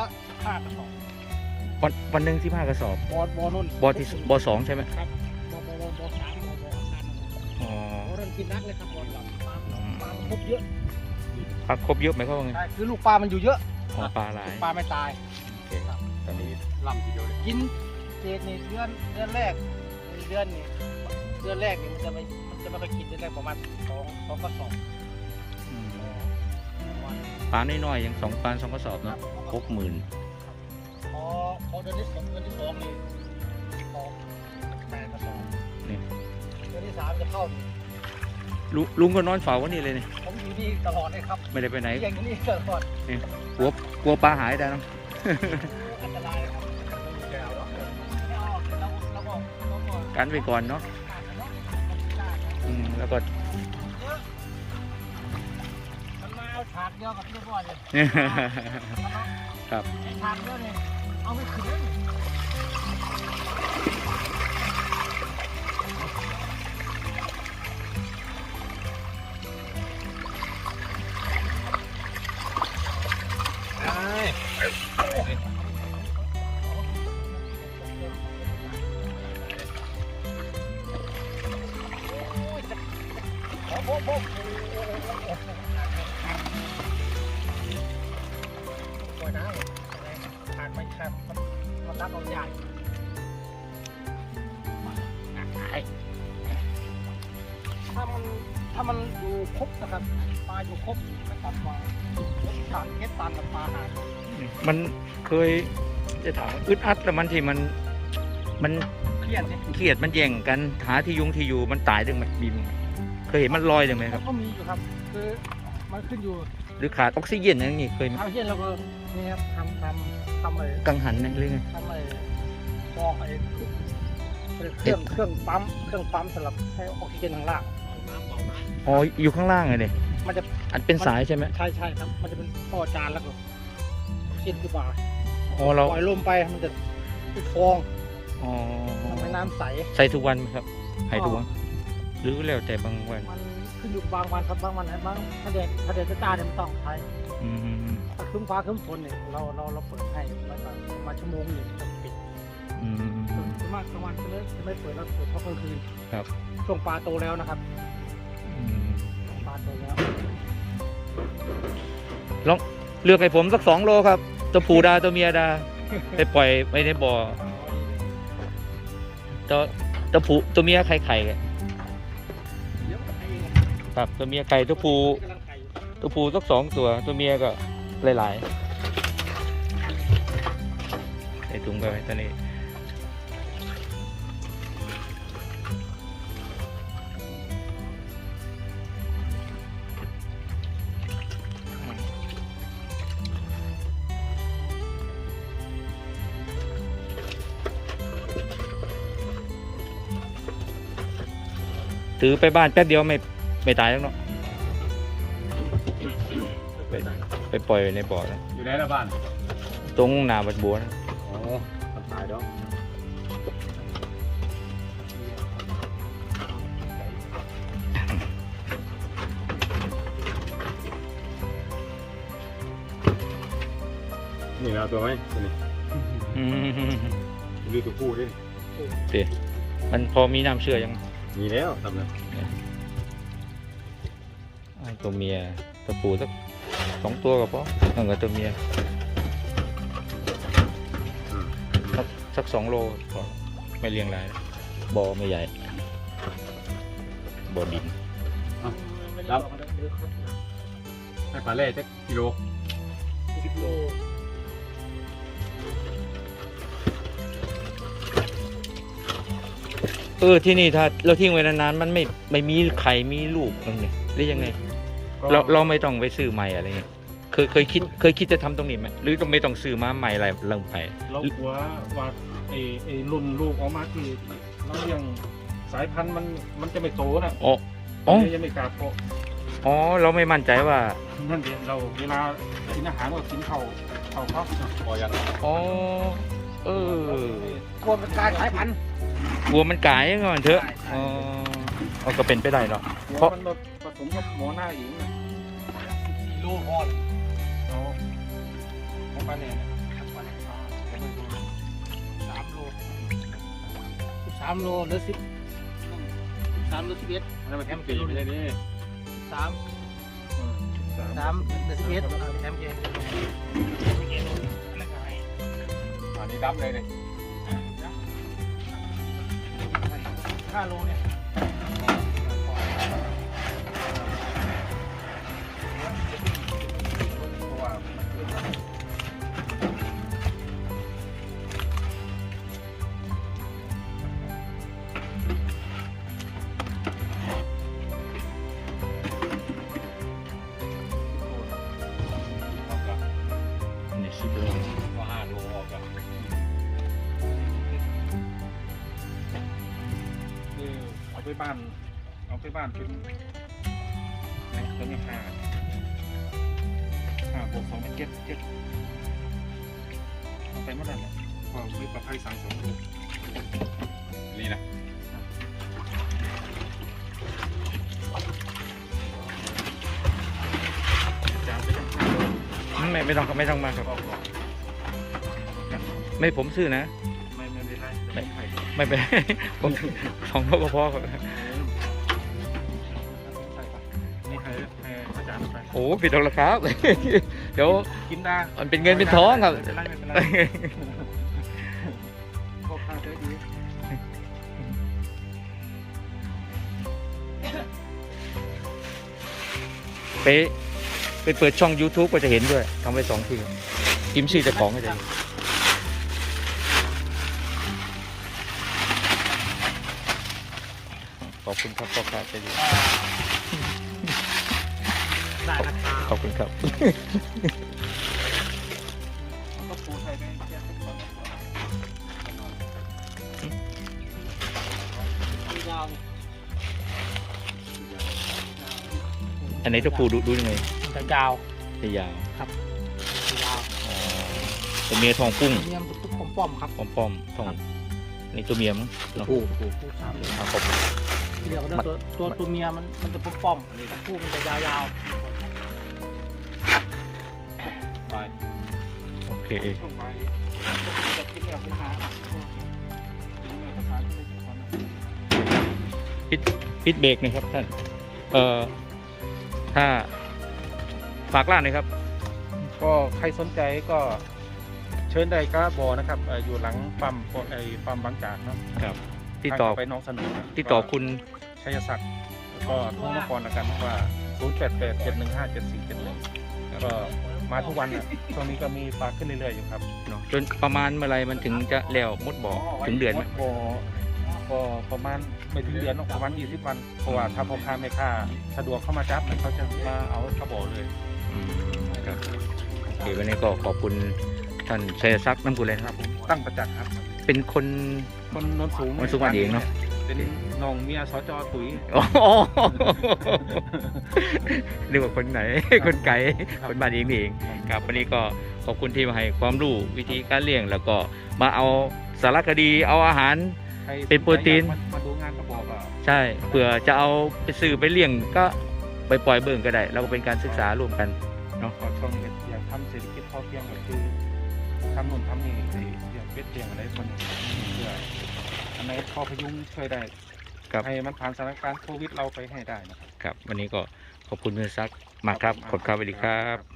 หกหมื่นกินวันละห้ากระสอบวันวันหนึ่งที่ผ้ากระสอบ บอบอนุ่นบอที่บอสองใช่ไหมครับบอบอบอบอสามบอบอสามอ๋อบอนั่นกินนักเลยครับบอลกับปลาปลามันครบเยอะปลาครบเยอะไหมเขาว่าไงใช่คือลูกปลามันอยู่เยอะอ๋อปลาหลายปลาไม่ตายโอเคตอนนี้ลำทีเดียวเลยกินเจดนี่เดือนเดือนแรกเดือนนี่เดือนแรกนี่มันจะไม่มันจะไม่ค่อยกินเดือนแรกประมาณสองสองกระสอบอืมประมาณปลาน้อยๆยังสองปลาสองกระสอบเนอะหกหมื่นพอพอเดือนที่สองเดือนที่สองนี่ออกแปดกระสอบนี่เดือนที่สามจะเข้านี่ลุลุงก็นอนเฝ้าวันนี้เลยนี่ผมอยู่นี่ตลอดเลยครับไม่ได้ไปไหนเที่ยงอยู่นี่ตลอดกลัวกลัวปลาหายได้เนอะอันตรายครับแกวแล้วไม่เอาเราเราบอกเราบอกกันไปก่อนเนาะการเนาะอืมแล้วก็มันมา เอาฉากเดียวกับเรียบร้อยเลยครับไอ้ฉากเดียวเนี่ยเอาไม่ขึ้นเลย โอ้ยนะขาดไม่ขาดมันมันรักเอาใหญ่ถ้ามันถ้ามันอยู่ครบนะครับปลาอยู่ครบไม่ต่ำกว่าตันเก็ดตันกับปลาหามันเคยจะถามอึดอัดแล้วมันที่มันมันเครียดเนี่ยเครียดมันแย่งกันหาที่ยุงที่อยู่มันตายดึงมันบิมเคยเห็นมันลอยดึงไหมครับก็มีอยู่ครับ คือมันขึ้นอยู่หรือขาดออกซิเจนอะไรอย่างงี้เคยไหมทางเช่นเราก็ นี่ครับทำทำทำอะไรกังหันเนี่ยหรือไงทำไอ้ฟอกไอ้เครื่องเครื่องปั๊มเครื่องปั๊มสำหรับให้ออกซิเจนข้างล่างอ๋ออยู่ข้างล่างไงเนี่ยมันจะอันเป็นสายใช่ไหมใช่ใช่ครับ มันจะเป็นท่อจานแล้วก็ออกซิเจนขึ้นมาอ๋อเราปล่อยลมไปมันจะเป็นฟองอ๋อทำให้น้ำใสใส่ทุกวันไหมครับให้ทุกวันหรือแล้วแต่บางวันมันขึ้นอยู่บางวันครับบางวันบางถ้าแดดถ้าแดดจ้าๆเนี่ยมันต้องใช้อืมถ้า ครึ้มฟ้าครึ้มฝนเนี่ยเราเราเราเปิดให้แล้วก็ประมาณชั่วโมงหนึ่งจะปิดอืมส่วนมากกลางวันจะไม่จะไม่เปิดแล้วเปิดเพราะกลางคืนครับช่วงปลาโตแล้วนะครับอืมปลาโตแล้วเลือกให้ผมสักสองโลครับตัวผู้ดาตัวเมียดาไปปล่อยไว้ในบ่อตัวตัวผู้ตัวเมียไข่ไข่กันเดี๋ยวให้เองครับตัวเมียไก่ตัวผู้กำลังไข่อยู่ตัวผู้สักสองตัวตัวเมียก็ หลายๆใส่ถุงไปไว้ตอนนี้ถือไปบ้านแป๊บเดียวไม่ไม่ตายแล้วเนาะ ปปล่อยไว้ในบ่อนะอยู่ไหนละบ้านตรงนาบัดบัวนะอ๋อมันตายแล้วนี่นะตัวไหมตัวนี้อืมดูตัวผู้ด้วยมันพอมีน้ำเชื่อยังมีแล้วทำเลยอ่าตัวเมียตัวผู้สักส องตัวก็พอนั่นก็ตัวเมียสักสักสองโลพอไม่เลี้ยงหลายนะบ่อไม่ใหญ่บ่อดินไม่ได้บอกอะไรเดี๋ยวครับให้ปลาเล่สักกิโลสิบโลเออที่นี่ถ้าเราทิ้งไว้นานๆมันไม่ไม่มีไข่มีลูกตรงนี้หรือยังไง เราเราไม่ต้องไปซื้อใหม่อะไรเงี้ย เคยเคยคิดเคยคิดจะทำตรงนี้ไหมหรือต้องไม่ต้องซื้อมาใหม่อะไรเรื่องไป เรากลัวว่าไอ้ไอ้รุ่นลูกออกมาที่เราเลี้ยงสายพันธุ์มันมันจะไม่โตนะอ๋อ อ๋อยังไม่กล้าเพาะอ๋อ เราไม่มั่นใจว่านั่นเองเราเวลากินอาหารก็กินเข่าเข่าเขาพอยังอ๋อเออกลัวเป็นการสายพันธุ์กลัวมันกายก่อนเถอะใช่อ๋อเอาก็เป็นไปได้เนาะหัวเพราะมันแบบผสมกับหมอหน้าเองนะสี่โลพอ เราเนี่ยครับวันนี้สามโลสิบสามโลหรือสิบสามหรือสิบเอ็ดอันนั้นมันแคมปีไม่ใช่นี่สามอืมสามสามหรือสิบเอ็ดแอมเจอันนี้ดำเลยนี่ห้าโลเนี่ย บ้าน เอาไปบ้านเป็นนะตัวนี้ห้าห้าบวกสองเป็นเจ็ดเจ็ดเอาไปเมื่อไหร่เนี่ยก็วิปภัยสั่งสองลูกนี่นะจานไปทั้งห้าโลไม่ไม่ต้องไม่ต้องมาครับก็บอกไม่ผมซื้อนะ ไม่ไม่ไม่ได้ไม่ไข่ ไม่เป็นผมสองโลก็พอครับใช่ครับนี่ให้ให้อาจารย์ไปโอ้ผิดแล้วครับ เดี๋ยวกินได้มันเป็นเงินเป็นทองครับไม่เป็นไรไม่เป็นไรพวกข้าวเจอดีไปไปเปิดช่อง YouTube ก็จะเห็นด้วยทำไว้สองทีพิมพ์ชื่อเจ้าของก็จะเห็น อบคุณครับพ่อค้าใจดีได้นะครับขอบคุณครับก็ปูไทยไปแค่ทุกคนยาวอันไหนี้ตัวผู้ดูดูยังไงจะยาวจะยาวยาวอ๋อตัวเมียทองปุ้งเนี่ยมันตุ๊กป้อมๆครับป้อมป้อมๆทองนี่ตัวเมียมั้งเนาะผู้ผู้สามเลยอะขอบคุณ เดี๋ยวนะตัวตัวตัวเมียมันมันจะป้อมๆผู้มันจะยาวไปโอเคช่วงไปจะกินแบบปัญหากินแบบปัญหาที่ไม่ถูกกันนะปิดเบรกหนะครับท่าน เอ่อ ถ้าฝากร้านหน่อยครับ ก็ใครสนใจก็เชิญได้ก็บอนะครับเอ่ออยู่หลังปั๊มไอ้ปั๊มบางจากเนาะครับติดต่อทางเข้าไปน้องสนุนติดต่อคุณ ชัยศักดิ์ก็โทรมาก่อนละกันว่า 0 8 8 7 1 5 7 4 7 1ก็มาทุกวันอะช่วงนี้ก็มีฝากขึ้นเรื่อยๆอยู่ครับเนาะจนประมาณเมื่อไรมันถึงจะแล้วมดบ่อถึงเดือนไหมก็ก็ประมาณไม่ถึงเดือนหรอกประมาณ20วันเพราะว่าถ้าพ่อค้าแม่ค้าสะดวกเข้ามาจับเนี่ยเขาจะมาเอากระบอกเลยอืมครับโอเควันนี้ก็ขอบคุณท่านชัยศักดิ์น้ำกุลเลยนะครับตั้งประจักษ์ครับ เป็นคนคนโนนสูงโนนสูงบ้านเองเนอะ เป็นน้องเมียสจตุ๋ยอ๋อนึกว่าคนไหน คนไกลคนบ้านเองนี่เองครับวันนี้ก็ขอบคุณที่มาให้ความรู้วิธีการเลี้ยง แล้วก็มาเอาสารคดีเอาอาหารใครเป็นโปรตีนมามาดูงานกระบอกอะใช่เผื่อจะเอาไปซื้อไปเลี้ยงก็ไปปล่อยเบิ่งก็ได้แล้วก็เป็นการศึกษาร่วมกันขอช่องเนี่ยอยากทำเศรษฐกิจพอเพียงก็คือทำนู่นทำนี่ไอ้เรื่องเป็ดเลี้ยงอะไรคนนี้เพื่อ อันไหนพอพยุงช่วยได้ครับให้มันผ่านสถานการณ์โควิดเราไปให้ได้นะครับ ครับ วันนี้ก็ขอบคุณคุณซักมากครับขอบคุณครับสวัสดีครับ